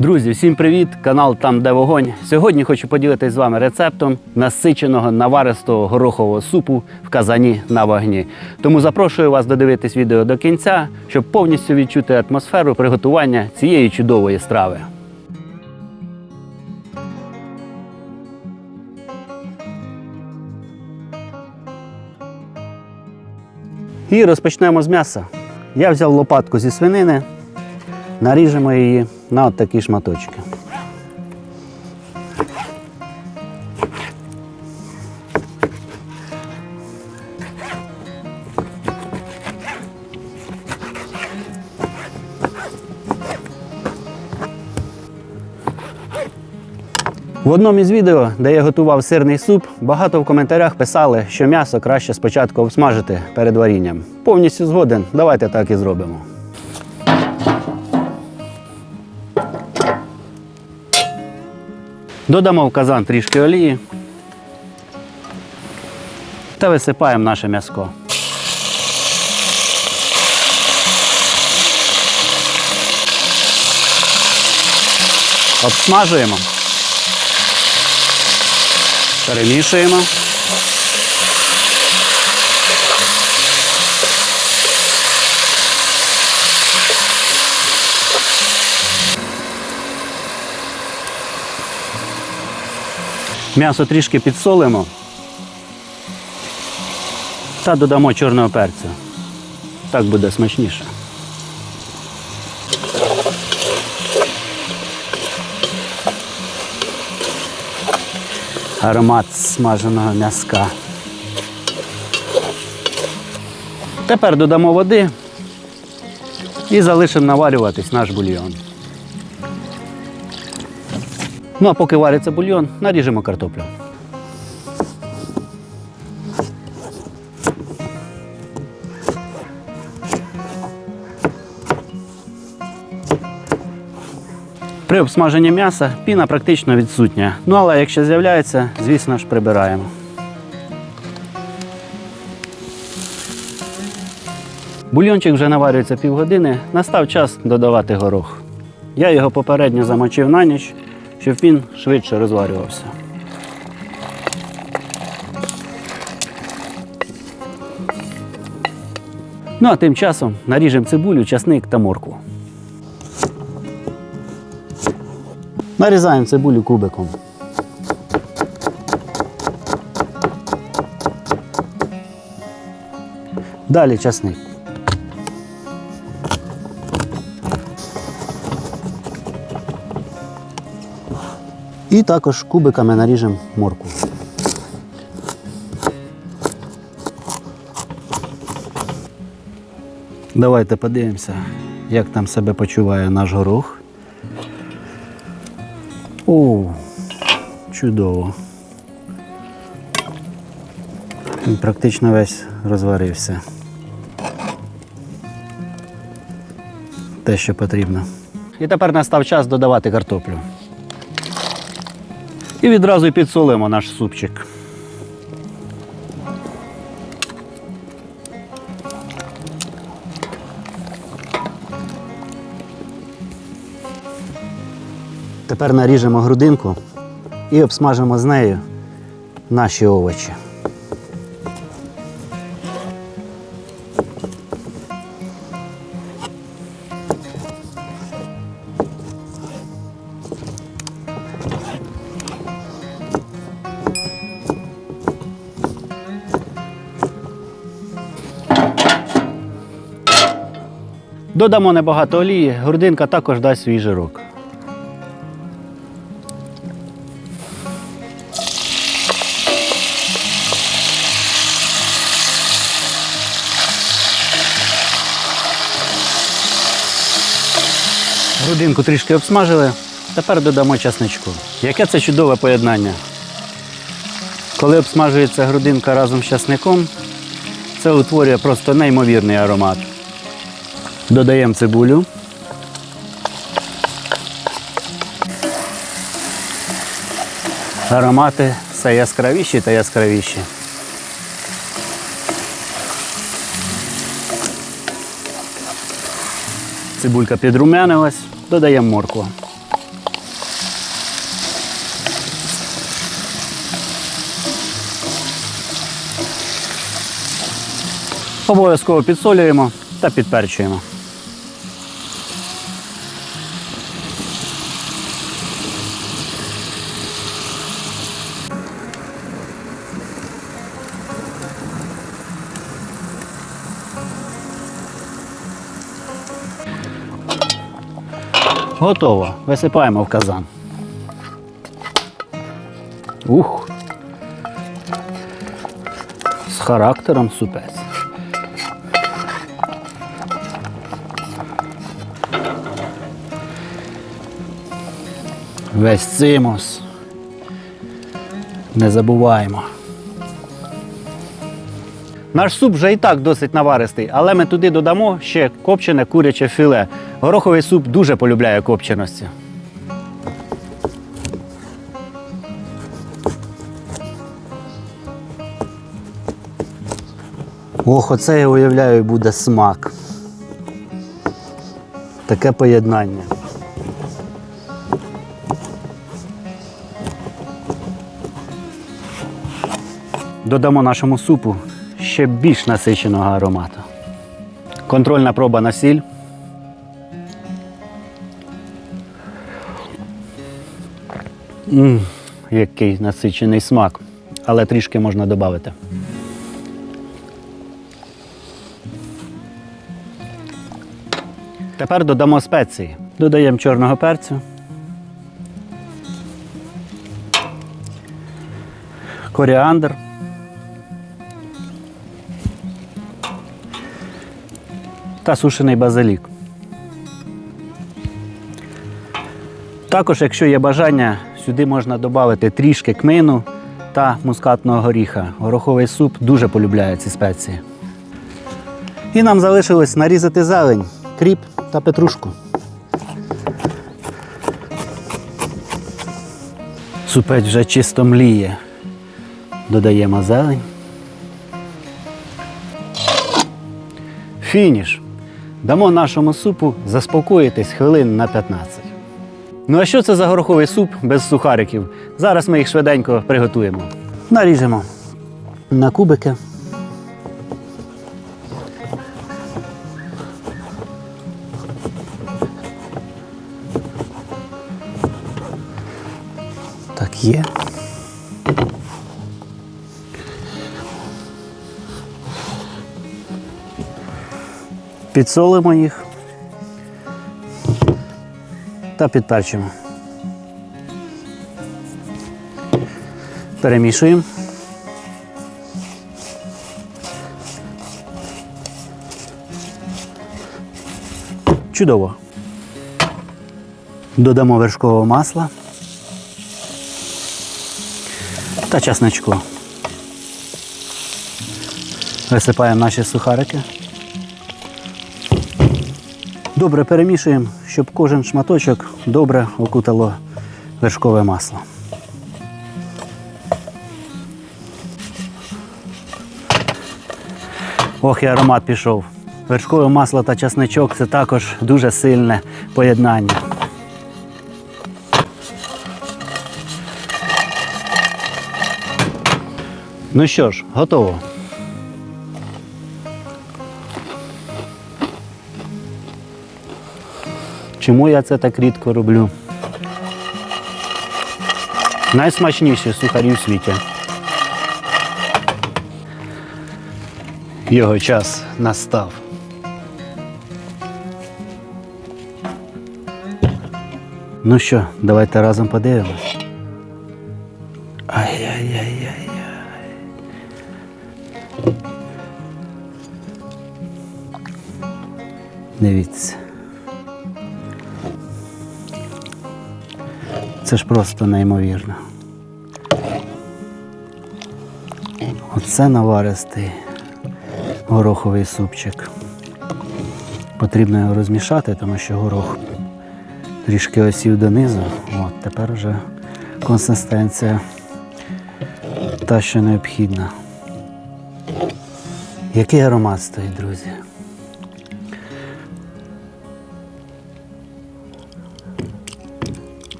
Друзі, всім привіт! Канал Там, де вогонь. Сьогодні хочу поділитися з вами рецептом насиченого наваристого горохового супу в казані на вогні. Тому запрошую вас додивитись відео до кінця, щоб повністю відчути атмосферу приготування цієї чудової страви. І розпочнемо з м'яса. Я взяв лопатку зі свинини, наріжемо її на от такі шматочки. В одному із відео, де я готував сирний суп, багато в коментарях писали, що м'ясо краще спочатку обсмажити перед варінням. Повністю згоден, давайте так і зробимо. Додамо в казан трішки олії та висипаємо наше м'яско. Обсмажуємо. Перемішуємо. М'ясо трішки підсолимо та додамо чорного перцю. Так буде смачніше. Аромат смаженого м'яска. Тепер додамо води і залишимо наварюватись наш бульйон. Ну а поки вариться бульйон, наріжемо картоплю. При обсмаженні м'яса піна практично відсутня. Ну але якщо з'являється, звісно ж прибираємо. Бульйончик вже наварюється півгодини, настав час додавати горох. Я його попередньо замочив на ніч, щоб він швидше розварювався. Ну а тим часом наріжемо цибулю, часник та моркву. Нарізаємо цибулю кубиком. Далі часник. І також кубиками наріжемо морку. Давайте подивимося, як там себе почуває наш горох. О, чудово. Він практично весь розварився. Те, що потрібно. І тепер настав час додавати картоплю. І відразу підсолимо наш супчик. Тепер наріжемо грудинку і обсмажимо з нею наші овочі. Додамо небагато олії, грудинка також дасть свій жирок. Грудинку трішки обсмажили, тепер додамо часничку. Яке це чудове поєднання. Коли обсмажується грудинка разом з часником, це утворює просто неймовірний аромат. Додаємо цибулю. Аромати все яскравіші та яскравіші. Цибулька підрумянилась, додаємо моркву. Обов'язково підсолюємо та підперчуємо. Готово. Висипаємо в казан. Ух. З характером супець. Весь цимус. Не забуваємо. Наш суп вже і так досить наваристий, але ми туди додамо ще копчене куряче філе. Гороховий суп дуже полюбляє копченості. Ох, оце я уявляю буде смак. Таке поєднання. Додамо нашому супу ще більш насиченого аромату. Контрольна проба на сіль. Мм, який насичений смак, але трішки можна додати. Тепер додамо спеції. Додаємо чорного перцю. Коріандр. Та сушений базилік. Також, якщо є бажання, сюди можна додати трішки кмину та мускатного горіха. Гороховий суп дуже полюбляє ці спеції. І нам залишилось нарізати зелень, кріп та петрушку. Супець вже чисто мліє. Додаємо зелень. Фініш. Дамо нашому супу заспокоїтись хвилин на 15. Ну а що це за гороховий суп без сухариків? Зараз ми їх швиденько приготуємо. Наріжемо на кубики. Так є. Підсолимо їх та підперчимо. Перемішуємо. Чудово. Додамо вершкового масла та часничку. Висипаємо наші сухарики. Добре перемішуємо, щоб кожен шматочок добре окутало вершкове масло. Ох, і аромат пішов. Вершкове масло та часничок це також дуже сильне поєднання. Ну що ж, готово. Чому я це так рідко роблю? Найсмачніші сухарі в світі. Його час настав. Ну що, давайте разом подивимось. Ай-яй-яй-яй-яй. Дивіться. Це ж просто неймовірно. Оце наваристий гороховий супчик. Потрібно його розмішати, тому що горох трішки осів донизу. От, тепер вже консистенція та, що необхідна. Який аромат стоїть, друзі?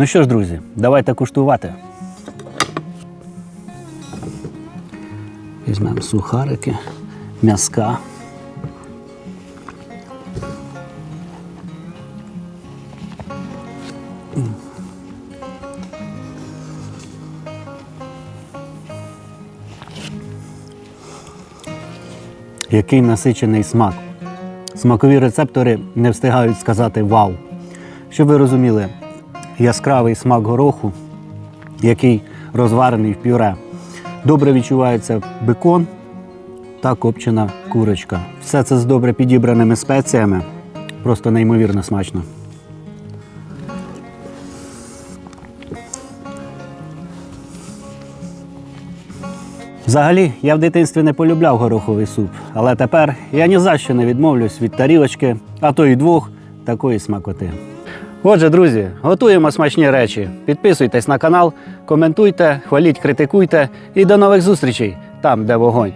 Ну що ж, друзі, давайте куштувати. Візьмемо сухарики, м'яска. Який насичений смак. Смакові рецептори не встигають сказати вау. Щоб ви розуміли, яскравий смак гороху, який розварений в пюре. Добре відчувається бекон та копчена курочка. Все це з добре підібраними спеціями. Просто неймовірно смачно. Взагалі, я в дитинстві не полюбляв гороховий суп, але тепер я ні за що не відмовлюсь від тарілочки, а то й двох такої смакоти. Отже, друзі, готуємо смачні речі. Підписуйтесь на канал, коментуйте, хваліть, критикуйте і до нових зустрічей там, де вогонь.